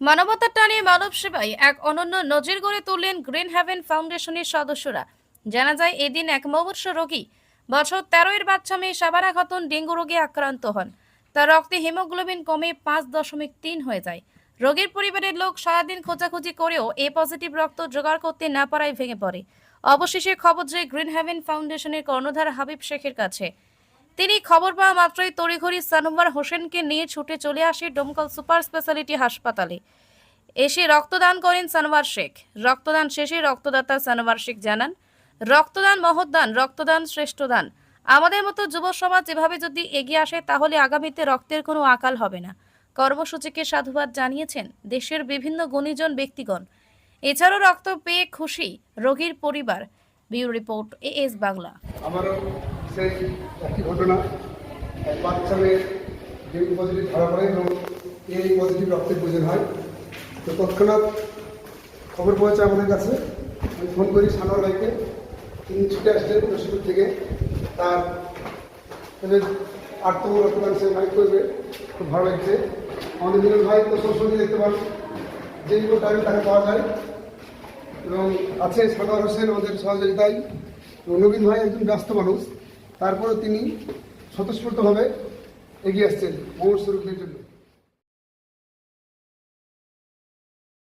মানবতার টানে মানব সেবায় এক অনন্য নজির গড়ে তুললেন গ্রিন হ্যাভেন ফাউন্ডেশনের সদস্যরা। জানা যায়, এদিন এক মুমূর্ষ রোগী বছর তেরো এর বাচ্চা মেয়ে সাবারা খাতুন ডেঙ্গু রোগে আক্রান্ত হন। তার রক্তে হিমোগ্লোবিন কমে পাঁচ দশমিক তিন হয়ে যায়। রোগীর পরিবারের লোক সারাদিন খোঁজাখুঁজি করেও এ পজিটিভ রক্ত জোগাড় করতে না পারায় ভেঙে পড়ে। অবশেষে খবর যে গ্রিন হ্যাভেন ফাউন্ডেশনের কর্ণধার হাবিব শেখের কাছে। তিনি খবর পাওয়া মাত্রই তড়িঘড়ি সানোয়ার হোসেনকে নিয়ে ছুটে চলে আসে ডোমকল সুপার স্পেশালিটি হাসপাতালে। এসে রক্তদান করেন সানোয়ার শেখ। রক্তদান শেষে রক্তদাতা সানোয়ার শেখ জানান, রক্তদান মহৎদান রক্তদান শ্রেষ্ঠ দান আমাদের মতো যুব সমাজ এভাবে যদি এগিয়ে আসে, তাহলে আগামীতে রক্তের কোনো আকাল হবে না। কর্মসূচিকে সাধুবাদ জানিয়েছেন দেশের বিভিন্ন গুণীজন ব্যক্তিগণ। এছাড়াও রক্ত পেয়ে খুশি রোগীর পরিবার। Bureau report A S Bangla. সেই একই ঘটনা, এক বাচ্চা মেয়ের ডেঙ্গু পজিটিভ ধরা পড়ে এবং এই পজিটিভ রক্তের প্রয়োজন হয়। তো তৎক্ষণাৎ খবর পৌঁছে আমাদের কাছে। আমি ফোন করি সানোয়ার ভাইকে। তিনি ছুটে আসলেন রশিদপুর থেকে। তার আটতম রক্তদান ভাই করবে। খুব ভালো লাগছে। আমাদের মিলন ভাই তো সবসময় দেখতে পান। যে কোনো টাইমে তাকে পাওয়া যায়। এবং আছে সানোয়ার হোসেন, আমাদের সহযোগিতায়। নবীন ভাই একজন ব্যস্ত মানুষ। তারপরে তিনি স্বতঃস্ফূর্তভাবে এগিয়ে আসছেন মৌর স্বরূপের জন্য।